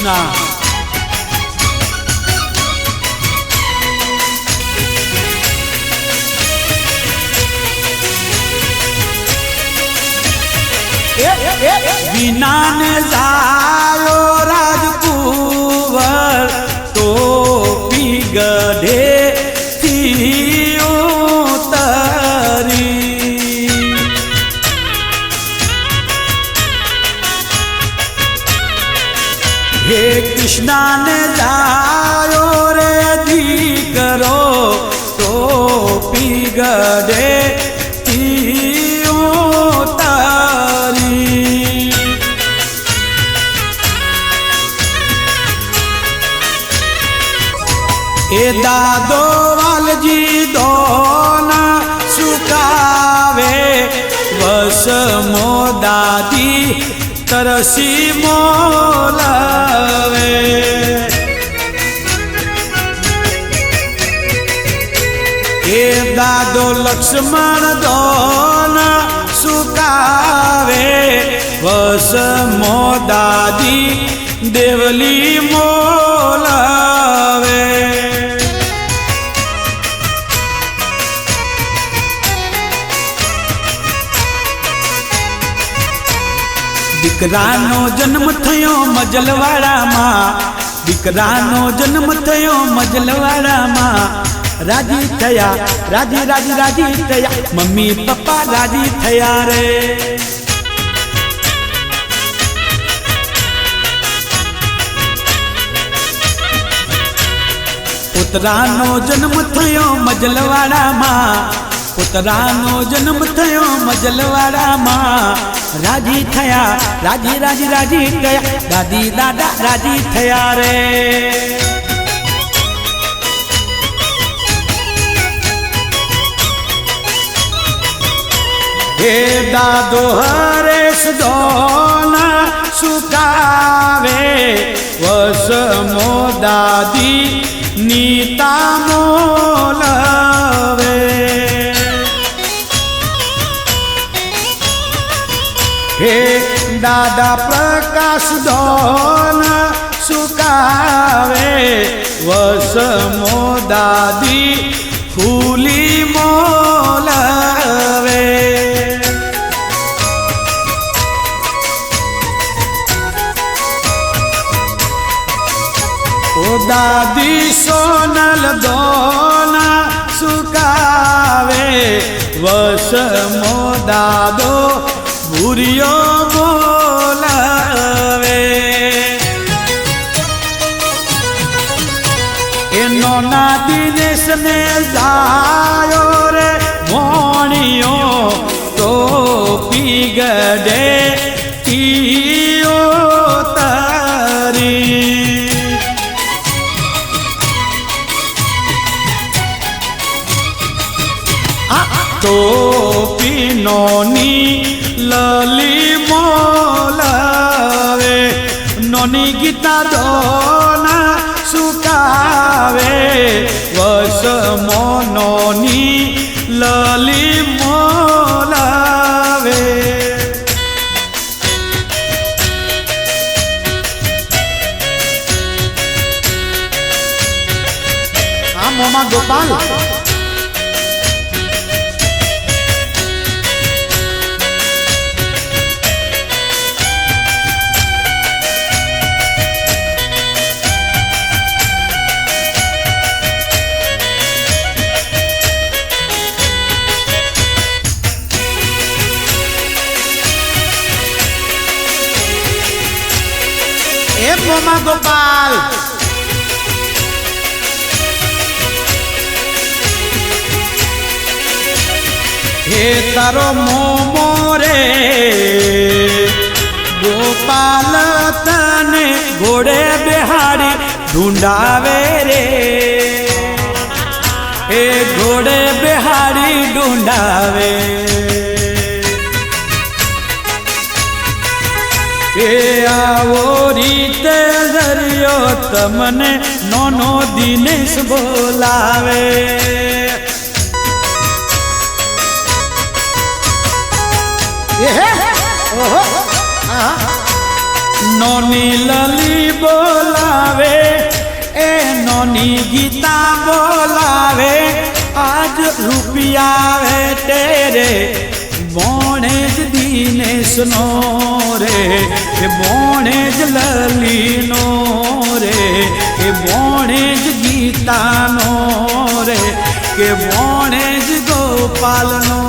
કૃષ્ણ વિનાને જાયો રાજકુંવર હે કૃષ્ણને જાયો રે દીકરો તો પીગડે એ દાદો વાલજી દોના સુકાવે વસમો દાદી તરસી મોલાવે. એ દાદો લક્ષ્મણ દોન સુકાવે. વસમો દાદી દેવલી મોલવે. દીકરાનો જન્મ થયો મજલવાડામાં. દીકરાનો જન્મ થયો મજલવાડામાં. રાજી થયા, રાજી રાજી રાજી થયા. મમ્મી, પપ્પા રાજી થયા રે. પુતરાનો જન્મ થયો મજલવાડામાં. પુતરાનો જન્મ થયો મજલવાડામાં. રાજી થયા, રાજી રાજી રાજી ગયા દાદી, દાદા, રાજી થયા રે. હે દાદો હરેશ દોના સુકાવે. વસમો દાદી નીતા મોલવે દાદા પ્રકાશ ધોન સુકાવે, વસમો દાદી ફૂલી મોલાવે. ઓ દાદી સોનલ ધોન સુકાવે, વસમો દાદો ભૂરિયો બોલાવે. એનો ના દિનેશ ને જાયો રે મોણિયો તો પીગડે તીયો તારી. ટોપીનોની લલી મોલાવે નોની ગીતા દોના સુકાવે. વસ નોની લલી મોલાવે આ મોમાં ગોપાલ. એ મોમાં ગોપાલ. હે તારો મોમો રે, ગોપાલ તને ઘોડે બિહારી ઢૂંઢાવે રે. હે ઘોડે બિહારી ઢૂંઢાવે. એ આવો રીતે દરિયો તમને નોનો દિનેશ બોલાવે. નોની લલી બોલાવે એ નોની ગીતા બોલાવે. આજ રૂપિયા વે તેરે બોણે જ દિનેશનો રે, એ બોણે જ લલીનો રે, એ બોણે જ ગીતાનો રે કે બોણે જ ગોપાલનો